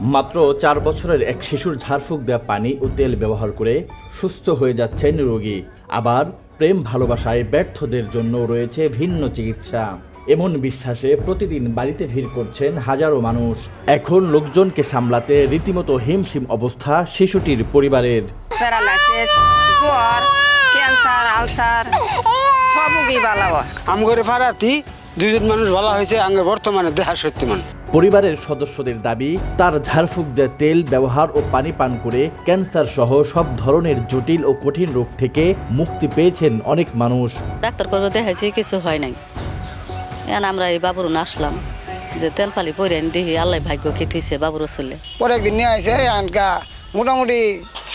মাত্র চার বছরের এক শিশুর ঝাড়ফুঁক দেওয়া পানি ও তেল ব্যবহার করে সুস্থ হয়ে যাচ্ছেন রোগী। আবার প্রেম ভালোবাসায় ব্যর্থদের জন্য রয়েছে ভিন্ন চিকিৎসা। এমন বিশ্বাসে প্রতিদিন বাড়িতে ভিড় করছেন হাজারো মানুষ। এখন লোকজনকে সামলাতে রীতিমতো হিমশিম অবস্থা শিশুটির পরিবারের। প্যারালাইসিস জ্বর ক্যান্সার আলসার সব আমগরে ফারাতি দুজন মানুষ ভালো হয়েছে আঙ্গের বর্তমানে দেহা সত্যি মান পরিবারের সদস্যদের দাবি তার ঝাড়ফুঁক দেওয়া তেল ব্যবহার ও পানি পান করে ক্যান্সার সহ সব ধরনের জটিল ও কঠিন রোগ থেকে মুক্তি পেয়েছেন অনেক মানুষ। ডাক্তার করে দেখাইছি কিছু হয় নাই। এখন আমরা এই বাবুরুন আসলাম যে তেল পালি পরে আনি দেখি আল্লাহ ভাগ্য কি থুইছে বাবুর চলে পরে একদিন নিয়ে আসে আনকা মোটামুটি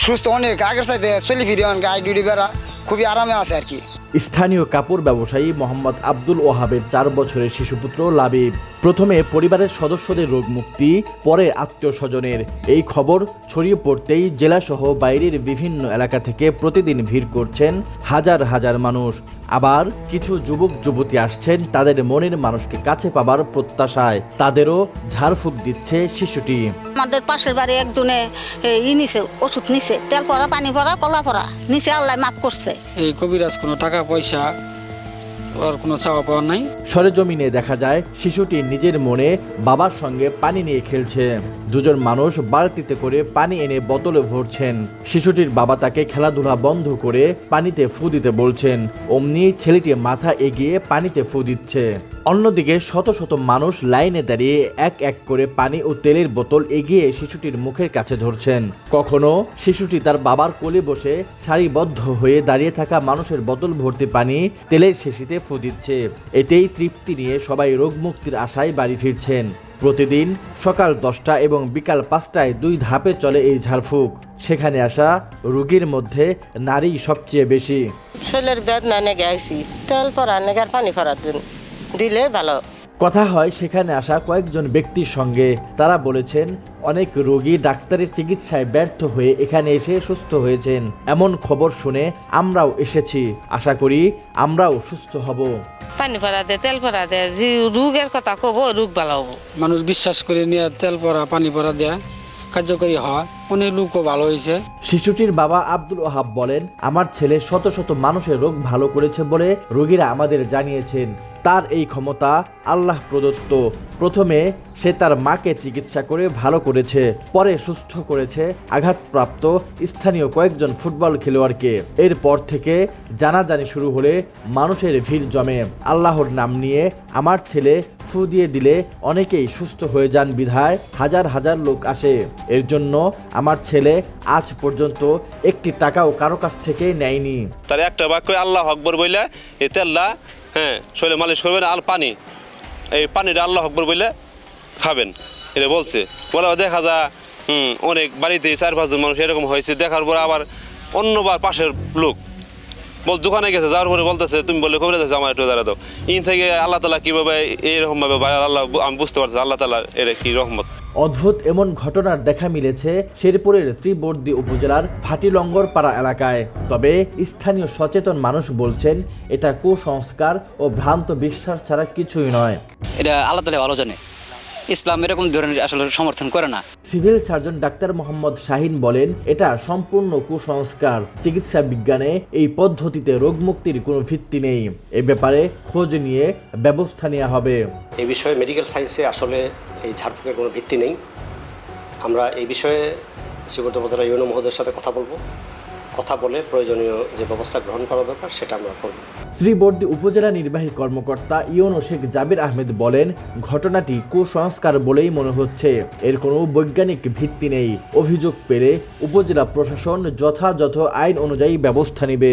সুস্থ অনেক আগের সাথে চলি ফিরে আনকা আই ডিউটি বেড়া খুবই আরামে আছে আর কি। স্থানীয় কাপড় ব্যবসায়ী মোহাম্মদ আব্দুল ওহাবের চার বছরের শিশুপুত্র লাবিব। প্রথমে পরিবারের সদস্যদের রোগ মুক্তি, পরে আত্মীয় স্বজনের এই খবর ছড়িয়ে পড়তেই জেলাসহ বাইরের বিভিন্ন এলাকা থেকে প্রতিদিন ভিড় করছেন হাজার হাজার মানুষ। আবার কিছু যুবক যুবতী আসছেন তাদের মনের মানুষকে কাছে পাবার প্রত্যাশায়। তাদেরও ঝাড়ফুঁক দিচ্ছে শিশুটি। আমাদের পাশের বাড়ি একজনে ই নিছে ওষুধ নিছে। তেল পরা পানি পরা কলা পরা নিচে আল্লাহ মাফ করছে। এই কবিরাজ কোনো টাকা পয়সা আর কোনো চাওয়া পাওয়া নাই। সরেজমিনে দেখা যায়, শিশুটি নিজের মনে বাবার সঙ্গে পানি নিয়ে খেলছে। দুজন মানুষ বালতিতে করে পানি এনে বোতলে ভরছেন। শিশুটির বাবা তাকে খেলাধুলা বন্ধ করে পানিতে ফু দিতে বলছেন। অমনি ছেলেটি মাথা এগিয়ে পানিতে ফু দিচ্ছে। অন্যদিকে শত শত মানুষ লাইনে দাঁড়িয়ে এক এক করে পানি ও তেলের বোতল এগিয়ে শিশুটির মুখের কাছে ধরছেন। কখনো শিশুটি তার বাবার কোলে বসে সারিবদ্ধ হয়ে দাঁড়িয়ে থাকা মানুষের বোতল ভর্তি পানি তেলের শেষিতে ফু দিচ্ছে। এতেই তৃপ্তি নিয়ে সবাই রোগমুক্তির আশায় বাড়ি ফিরছেন। প্রতিদিন সকাল দশটা এবং বিকাল পাঁচটায় দুই ধাপে চলে এই ঝাড়ফুঁক। সেখানে আসা রুগীর মধ্যে নারী সবচেয়ে বেশি। শরীরের বেদনা নেগে আইসি তেল পরা নেগে আর পানি পরা দিন দিলে ভালো। কথা হয় সেখানে আসা কয়েকজন ব্যক্তির সঙ্গে। তারা বলেছেন অনেক রোগী ডাক্তারের চিকিৎসায় ব্যর্থ হয়ে এখানে এসে সুস্থ হয়েছেন। এমন খবর শুনে আমরাও এসেছি। আশা করি আমরাও সুস্থ হব। পানি পরা দে তেল পরা দে যে রোগের কথা কব রোগ ভালো হব। মানুষ বিশ্বাস করে নিয়ে তেল পরা পানি পরা দেয়া কার্যকরী হয়। অনেক লোকও ভালো হয়েছে শিশুটির বাবা আব্দুল ওহাব বলেন, আমার ছেলে শত শত মানুষের রোগ ভালো করেছে বলে রোগীরা আমাদের জানিয়েছেন। তার এই ক্ষমতা আল্লাহ প্রদত্ত। প্রথমে সে তার মাকে চিকিৎসা করে ভালো করেছে, পরে সুস্থ করেছে আঘাতপ্রাপ্ত স্থানীয় কয়েকজন ফুটবল খেলোয়াড়কে। এরপর থেকে জানাজানি শুরু হলে মানুষের ভিড় জমে। আল্লাহর নাম নিয়ে আমার ছেলে ফু দিয়ে দিলে অনেকেই সুস্থ হয়ে যান বিধায় হাজার হাজার লোক আসে। এর জন্য আমার ছেলে আজ পর্যন্ত একটি টাকাও কারও কাছ থেকে নেয়নি। তার একটা বাক্য, আল্লাহ আকবর বইলে, এতে আল্লাহ হ্যাঁ শরীরে মালিশ করবেন আর পানি। এই পানিটা আল্লাহ আকবর বইলে খাবেন। এটা বলছে, বলে দেখা যা, হুম, অনেক বাড়িতে চার পাঁচজন মানুষ এরকম হয়েছে, দেখার পর আবার অন্যবার পাশের লোক বল, দোকানে গেছে, যাওয়ার পরে বলতেছে, তুমি বলে কবিরা যাচ্ছে আমার একটু দাঁড়া দাও। ইন থেকে আল্লাহ তালা কীভাবে এইরকম ভাবে বা আল্লাহ, আমি বুঝতে পারছি, আল্লাহ তালা এটা কি রহমত। অদ্ভুত এমন ঘটনার দেখা মিলেছে শেরপুরের শ্রীবর্দি উপজেলার ফাটিলঙ্গর পাড়া এলাকায়। তবে স্থানীয় সচেতন মানুষ বলছেন, এটা কুসংস্কার ও ভ্রান্ত বিশ্বাস ছাড়া কিছুই নয়। এটা আলাদা ভালো জানে। ইসলাম এরকম ধরনের আসলে সমর্থন করে না। Civil surgeon doctor Mohammad Shahin বলেন এটা সম্পূর্ণ কুসংস্কার। চিকিৎসা বিজ্ঞানে এই পদ্ধতিতে রোগমুক্তির কোনো ভিত্তি নেই। এ ব্যাপারে খোঁজ নিয়ে ব্যবস্থা নেওয়া হবে। এই বিষয়ে মেডিকেল সায়েন্সে আসলে এই ঝাড়ফুঁকের কোনো ভিত্তি নেই। আমরা এই বিষয়ে শ্রীবর্ধ উপজেলা ইউনো মহোদয়ের সাথে কথা বলব। কথা বলে প্রয়োজনীয় যে ব্যবস্থা গ্রহণ করা দরকার, সেটা আমরা করব। শ্রীবর্দী উপজেলা নির্বাহী কর্মকর্তা ইয়ন শেখ জাবির আহমেদ বলেন, ঘটনাটি কুসংস্কার বলেই মনে হচ্ছে। এর কোনো বৈজ্ঞানিক ভিত্তি নেই। অভিযোগ পেলে উপজেলা প্রশাসন যথাযথ আইন অনুযায়ী ব্যবস্থা নেবে।